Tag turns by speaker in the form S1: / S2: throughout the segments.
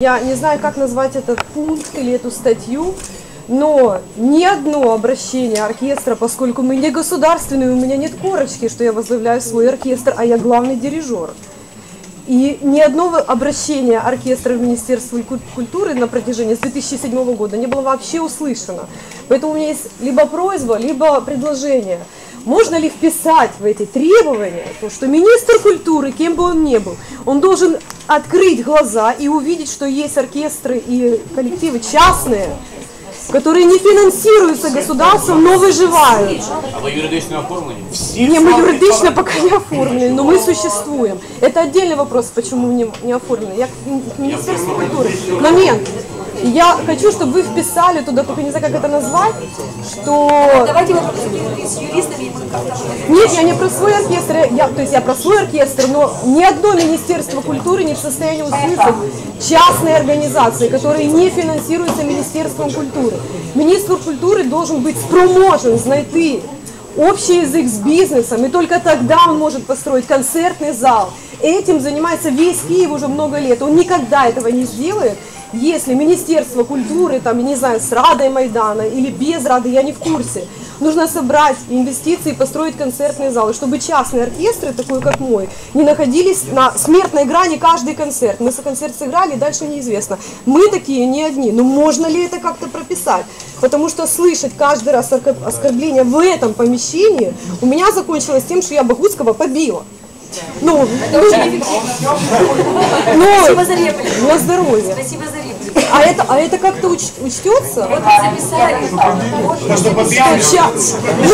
S1: Я не знаю, как назвать этот пункт или эту статью, но ни одно обращение оркестра, поскольку мы не государственные, у меня нет корочки, что я возглавляю свой оркестр, а я главный дирижер. И ни одного обращения оркестра в Министерство куль- культуры на протяжении с 2007 года не было вообще услышано. Поэтому у меня есть либо просьба, либо предложение. Можно ли вписать в эти требования то, что министр культуры, кем бы он ни был, он должен открыть глаза и увидеть, что есть оркестры и коллективы частные, которые не финансируются государством, но выживают.
S2: А ви юридично оформлені?
S1: Не, мы юридично пока не оформлены, но мы существуем. Это отдельный вопрос, почему не, не оформлены. Я Министерству культуры. Момент. Я хочу, чтобы вы вписали туда, только не знаю, как это назвать, что...
S3: Давайте мы проконсультируемся с юристами,
S1: Нет, я не про свой оркестр, я, то есть я про свой оркестр, но ни одно Министерство культуры не в состоянии услышать частные организации, которые не финансируются Министерством культуры. Министр культуры должен быть спроможен знайти общий язык с бизнесом, и только тогда он может построить концертный зал. Этим занимается весь Киев уже много лет. Он никогда этого не сделает, если Министерство культуры, там, не знаю, с Радой Майдана или без Рады, я не в курсе, нужно собрать инвестиции и построить концертные залы, чтобы частные оркестры, такой как мой, не находились на смертной грани каждый концерт. Мы со концерт сыграли, дальше неизвестно. Мы такие не одни. Но можно ли это как-то прописать? Потому что слышать каждый раз оскор- оскорбление в этом помещении у меня закончилось тем, что я Богутского побила. Ну,
S3: Это очень эффективно.
S1: ну,
S3: Спасибо за реплику.
S1: на здоровье.
S3: Спасибо за реплику.
S1: А это, а это как-то уч- учтется?
S3: Вот мы записали. Вот мы записали.
S1: Сейчас. Ну,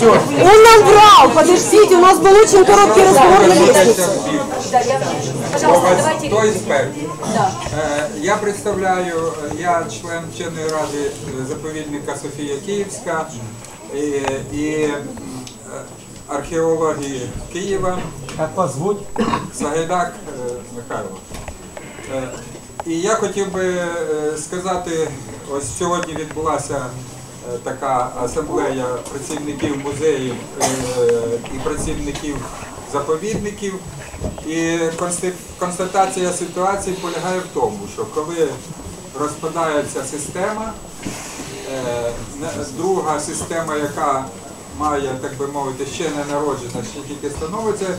S1: за- Он нам врал, подождите, у нас был очень короткий разговор на лестнице.
S3: Да, я- Пожалуйста, давайте.
S4: Хто експерт?
S3: Да.
S4: Е, Я представляю, е, я член вченої ради е, заповідника Софія Київська і, і м, е, археології Києва
S5: Як вас звуть?
S4: Сагайдак е, Михайло. Е, І я хотів би е, сказати, ось сьогодні відбулася така асамблея працівників музеїв і працівників заповідників. І констатація ситуації полягає в тому, що коли розпадається система, друга система, яка має, так би мовити, ще не народжена, ще тільки становиться.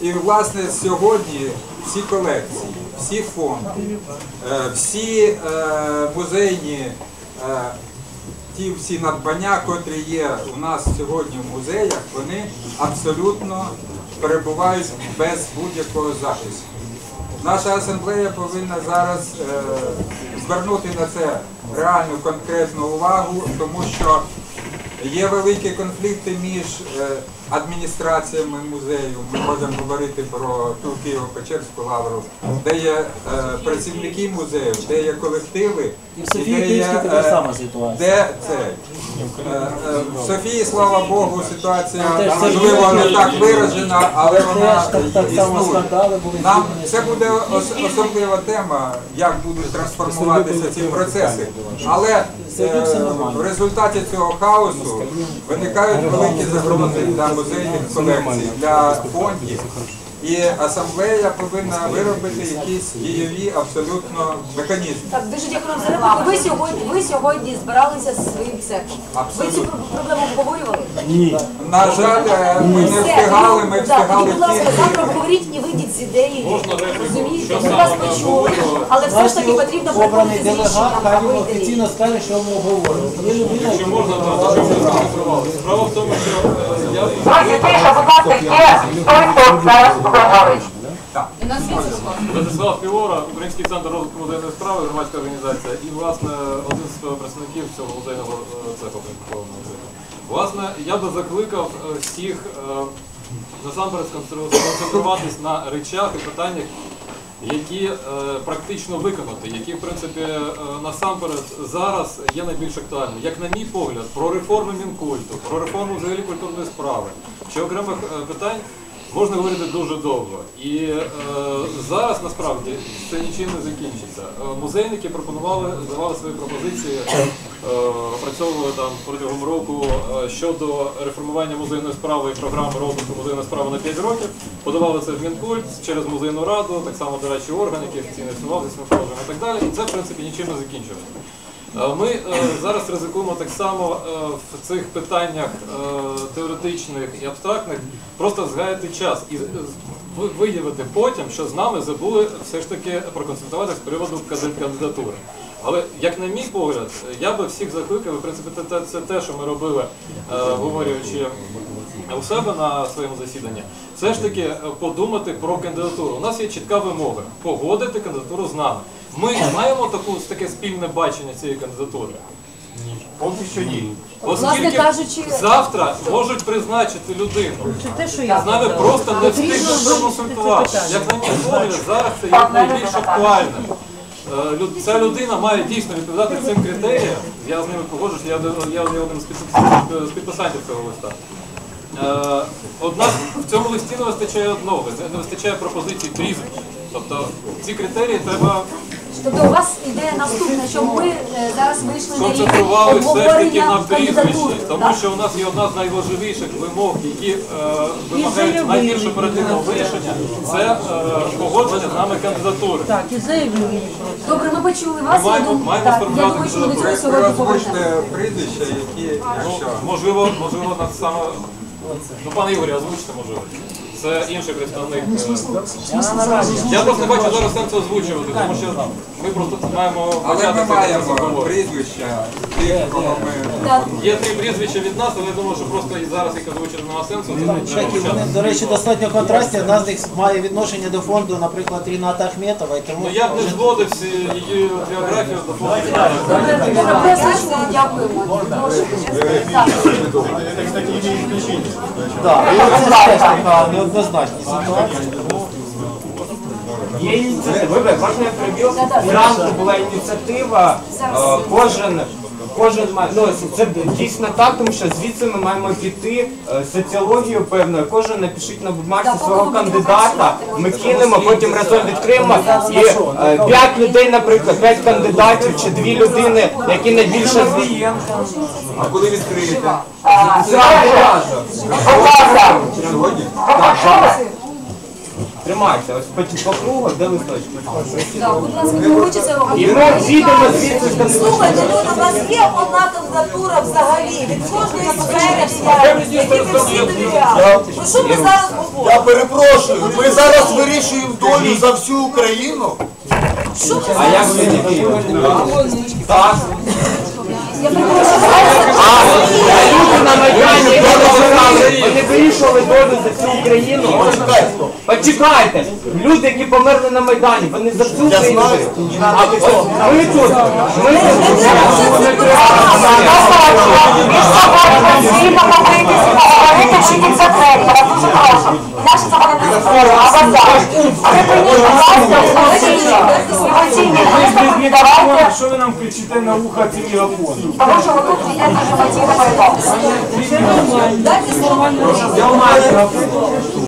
S4: І власне сьогодні всі колекції, всі фонди, е, всі е, музейні, е, ті всі надбання, котрі є у нас сьогодні в музеях, вони абсолютно перебувають без будь-якого захисту. Наша асамблея повинна зараз е, звернути на це реальну конкретну увагу, тому що є великі конфлікти між е, адміністраціями музею. Ми можемо говорити про ту Києво-Печерську лавру, де є е, працівники музею, де є колективи,
S5: І в
S4: де
S5: Софії
S4: є,
S5: Київській така
S4: е,
S5: сама ситуація.
S4: де це? В Софії, слава Богу, ситуація можливо не так виражена, але вона існує. Нам це буде особлива тема, як будуть трансформуватися ці процеси. Але в результаті цього хаосу виникають великі загрози для музейних колекцій, для фондів. І асамблея повинна виробити якісь дієві абсолютно механізми.
S3: Так, дуже дякую за репліку. Ви сьогодні, ви сьогодні збиралися з своїм цехом. Ви цю про- проблему обговорювали?
S5: Ні.
S4: На жаль, е, ми не встигали, ми
S3: Так,
S4: встигали
S3: будь ласка,
S4: тільки.
S3: завтра обговоріть і вийдіть з ідеєю. Розумієте? Ми вас почули, але все ж таки потрібно
S5: обраний
S3: приходити з
S5: делегат,
S3: рішенням
S5: хай він
S3: або ідеєю.
S5: офіційно скаже, що ми. Коли людина
S6: Якщо можна, то що. Справа в тому, що е, я
S7: будь.
S6: Владислав Півора, Український центр розвитку музейної справи, громадська організація, і власне один з представників цього музейного е, цеху. Власне, я би закликав е, всіх е, насамперед сконцентруватись на речах і питаннях, які е, практично виконати, які в принципі е, насамперед зараз є найбільш актуальними. Як на мій погляд, про реформи Мінкульту, про реформу взагалі культурної справи чи окремих е, питань можна говорити дуже довго. І зараз насправді це нічим не закінчиться. Музейники пропонували, давали свої пропозиції опрацьовували там протягом року е, щодо реформування музейної справи і програми розвитку музейної справи на 5 років. Подавали це в Мінкульт через музейну раду, так само до речі, орган, який офіційно існував і так далі. І це в принципі нічим не закінчилось. Е, Ми е, зараз ризикуємо так само е, в цих питаннях е, теоретичних і абстрактних просто згаяти час і е, виявити потім, що з нами забули все ж таки проконсультуватися з приводу кандидатури. Але як на мій погляд, я би всіх закликав, в принципі, це, те- це те, що ми робили, е, говорячи у себе на своєму засіданні, все ж таки е, подумати про кандидатуру. У нас є чітка вимога погодити кандидатуру з нами. Ми маємо таку таке спільне бачення цієї кандидатури.
S5: Поки що ні.
S3: Власне
S6: Оскільки
S3: кажучи,
S6: завтра можуть призначити людину.
S1: Те, що я
S6: З нами просто не встигнуть проконсультувати. Як на мій погляд, зараз це є найбільш актуальне. Е, Ця людина має дійсно відповідати цим критеріям. Я з ними погоджуюсь, я, я один з підписантів цього листа. Е, Однак в цьому листі не вистачає одного, не вистачає пропозицій прізвищ. Тобто ці критерії треба
S3: тобто у вас ідея наступна, що ми е, зараз вийшли на рівень
S6: концентрували все ж таки на
S3: обговорення
S6: прізвищі,
S3: кандидатури.
S6: тому
S3: так?
S6: що у нас є одна з найважливіших вимог, які е, вимагають найбільш оперативного вирішення, це е, погодження з нами кандидатури.
S1: так, і заявлю.
S3: Добре, ми почули вас. Я
S6: маємо-
S3: думаю,
S6: маємо
S3: так, я
S6: сформувати
S3: думаю, що ми до цього сьогодні повернемо.
S4: озвучте прізвища, які,
S6: Ну,
S4: якщо
S6: можливо, можливо, на саме ну пане Ігорі, озвучте, можливо. Це інший представник. е, Я просто не бачу зараз сенсу озвучувати, тому що ми просто маємо
S4: але
S6: почати
S4: ми маємо
S6: розговор.
S4: прізвища тих, кого ми
S6: Є три прізвища від нас, але я думаю, що просто і зараз їх немає сенсу. Це
S5: вони, до речі, достатньо контрастні. Одна з них має відношення до фонду, наприклад, Ріната Ахметова, і тому
S6: Ну я б не зводив її біографію до фонду.
S3: Добре, добре, слушно, дякуємо. Прошу. Так.
S5: Це теж така неоднозначна ситуація.
S2: Є ініціатива. Вибач, можна я приб'ю? Зранку була ініціатива. е, Кожен кожен має ну це дійсно так, тому що звідси ми маємо піти е, соціологію певною. Кожен напишіть на бумажці свого кандидата. Ми кинемо, потім разом відкриємо. І е, п'ять людей, наприклад, п'ять кандидатів чи дві людини, які найбільше з
S4: а коли відкриєте
S2: зразу
S4: сьогодні?
S2: Тримайте, ось по, по кругу, де листочки.
S3: Так, будь ласка, не хочеться
S2: І ми відійдемо звідси з.
S8: Слухайте, ну у вас є одна кандидатура взагалі від кожної сфери які ви всі довіряли. Про що ми зараз говоримо?
S9: Я перепрошую, ми зараз вирішуємо долю за всю Україну.
S2: А як ви не Так. Люди на Майдані вони вирішували долю за всю Україну. Почекайте, люди, які померли на Майдані, вони за всю Україну. А ось ми тут, ми.
S7: Я давайте.
S5: Що ви нам кричите на вуха ці мегафони?
S7: Тому що ви тут йдете емоційно передати.
S8: Дайте слово.